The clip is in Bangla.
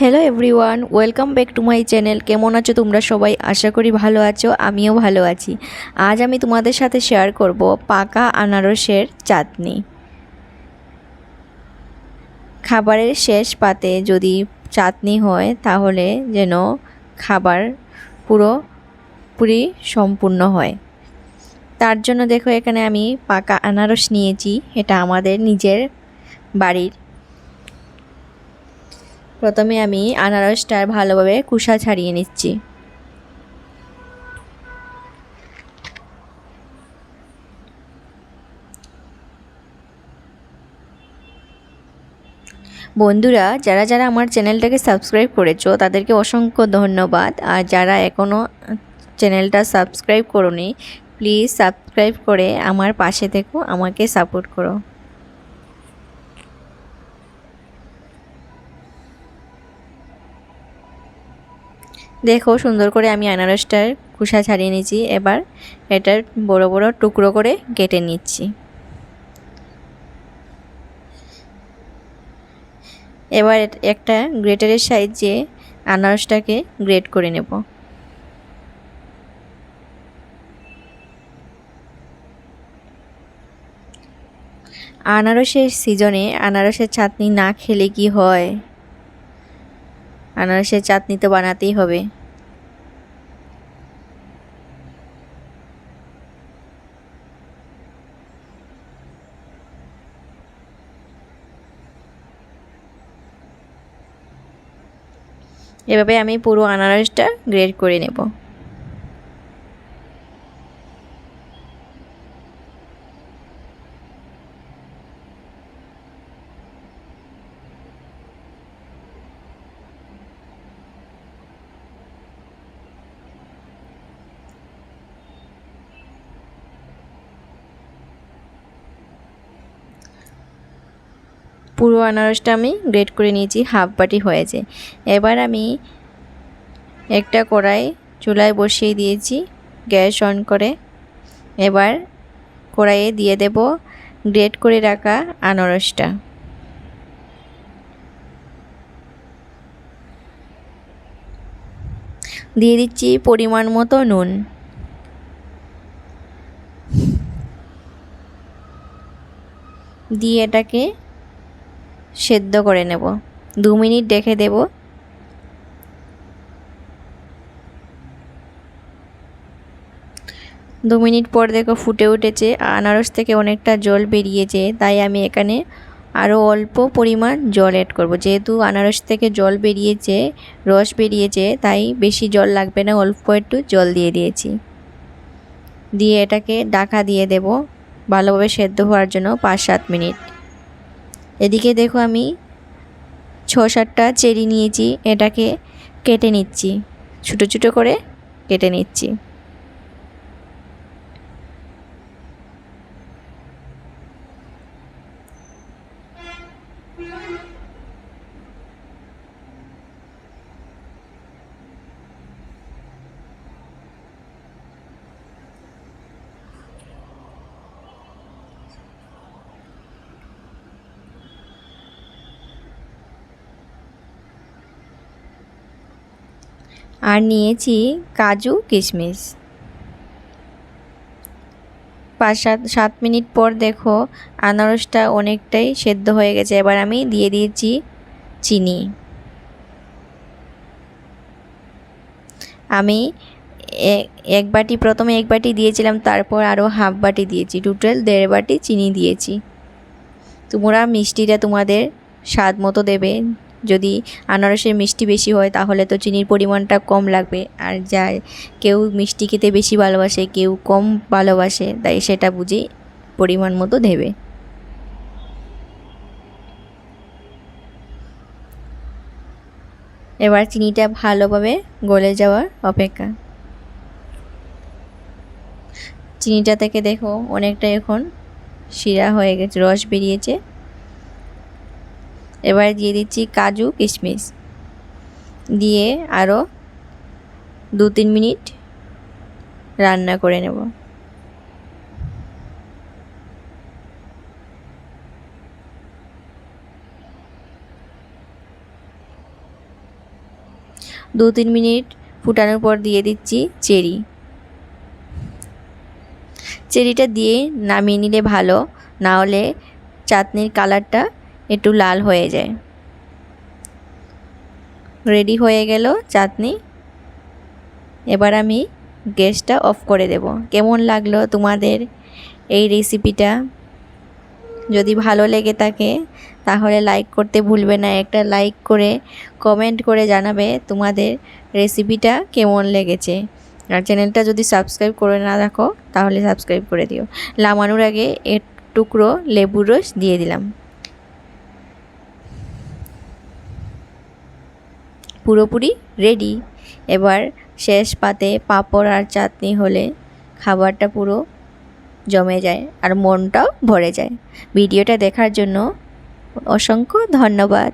Hello everyone welcome back to my channel কেমন আছো তোমরা সবাই? আশা করি ভালো আছো, আমিও ভালো আছি। আজ আমি তোমাদের সাথে শেয়ার করব পাকা আনারসের চাটনি। খাবারের শেষ পাতে যদি চাটনি হয়, তাহলে যেন খাবার পুরো পুরি সম্পূর্ণ হয়। তার জন্য দেখো, এখানে আমি পাকা আনারস নিয়েছি। এটা আমাদের নিজের বাড়ির প্রথমে আমি আনারসটার ভালোভাবে কুসা ছাড়িয়ে নিচ্ছি। বন্ধুরা, যারা যারা আমার চ্যানেলটাকে সাবস্ক্রাইব করেছ, তাদেরকে অসংখ্য ধন্যবাদ। আর যারা এখনও চ্যানেলটা সাবস্ক্রাইব করোনি, প্লিজ সাবস্ক্রাইব করে আমার পাশে থেকো, আমাকে সাপোর্ট করো। দেখো সুন্দর করে আমি আনারসটার কুসা ছাড়িয়ে নিয়েছি। এবার এটার বড় বড় টুকরো করে কেটে নিচ্ছি। এবার একটা গ্রেটারের সাহায্যে আনারসটাকে গ্রেট করে নেব। আনারসের সিজনে আনারসের চাটনি না খেলে কি হয়? আনারসের চাটনি তো বানাতেই হবে। এভাবে আমি পুরো আনারসটা গ্রেড করে নেব। পুরো আনারসটা আমি গ্রেড করে নিয়েছি, হাফ বাটি হয়েছে। এবার আমি একটা কড়াই চুলায় বসিয়ে দিয়েছি, গ্যাস অন করে। এবার কড়াইয়ে দিয়ে দেব গ্রেড করে রাখা আনারসটা। দিয়ে দিচ্ছি পরিমাণ মতো নুন। দিয়ে এটাকে সেদ্ধ করে নেব। দু মিনিট রেখে দেব। দু মিনিট পর দেখো ফুটে উঠেছে। আনারস থেকে অনেকটা জল বেরিয়েছে, তাই আমি এখানে আরও অল্প পরিমাণ জল অ্যাড করব। যেহেতু আনারস থেকে জল বেরিয়েছে, রস বেরিয়েছে, তাই বেশি জল লাগবে না, অল্প একটু জল দিয়ে দিয়েছি। দিয়ে এটাকে ডাকা দিয়ে দেব, ভালোভাবে সেদ্ধ হওয়ার জন্য পাঁচ সাত মিনিট। এদিকে দেখো আমি ছ সাতটা চেরি নিয়েছি, এটাকে কেটে নিচ্ছি। ছোটো ছোটো করে কেটে নিচ্ছি। আর নিয়েছি কাজু, কিশমিশ। পাঁচ সাত সাত মিনিট পর দেখো আনারসটা অনেকটাই সেদ্ধ হয়ে গেছে। এবার আমি দিয়ে দিয়েছি চিনি। আমি এক বাটি, প্রথমে এক বাটি দিয়েছিলাম, তারপর আরও হাফ বাটি দিয়েছি। টোটাল দেড় বাটি চিনি দিয়েছি। তোমরা মিষ্টিটা তোমাদের স্বাদ মতো দেবে। যদি আনারসের মিষ্টি বেশি হয়, তাহলে তো চিনির পরিমাণটা কম লাগবে। আর যা কেউ মিষ্টি খেতে বেশি ভালোবাসে, কেউ কম ভালোবাসে, তাই সেটা বুঝে পরিমাণ মতো দেবে। এবার চিনিটা ভালোভাবে গলে যাওয়ার অপেক্ষা। চিনিটা থেকে দেখো, অনেকটা এখন শিরা হয়ে গেছে, রস বেরিয়েছে। এবার দিয়ে দিচ্ছি কাজু, কিশমিশ। দিয়ে আরও দু তিন মিনিট রান্না করে নেব। দু তিন মিনিট ফুটানোর পর দিয়ে দিচ্ছি চেরি। চেরিটা দিয়ে নামিয়ে নিলে ভালো, না হলে চাটনির কালারটা একটু লাল হয়ে যায়। রেডি হয়ে গেল চাটনি। এবার আমি গ্যাসটা অফ করে দেব। কেমন লাগল তোমাদের এই রেসিপিটা যদি ভালো লেগে থাকে, তাহলে লাইক করতে ভুলবে না। একটা লাইক করে কমেন্ট করে জানাবে তোমাদের রেসিপিটা কেমন লেগেছে। আর চ্যানেলটা যদি সাবস্ক্রাইব করে না রাখো, তাহলে সাবস্ক্রাইব করে দিও। লামানোর আগে এক টুকরো লেবুর রস দিয়ে দিলাম। পুরোপুরি রেডি এবার শেষ পাতে পাঁপড় আর চাটনি হলে খাবারটা পুরো জমে যায় আর মনটাও ভরে যায়। ভিডিওটা দেখার জন্য অসংখ্য ধন্যবাদ।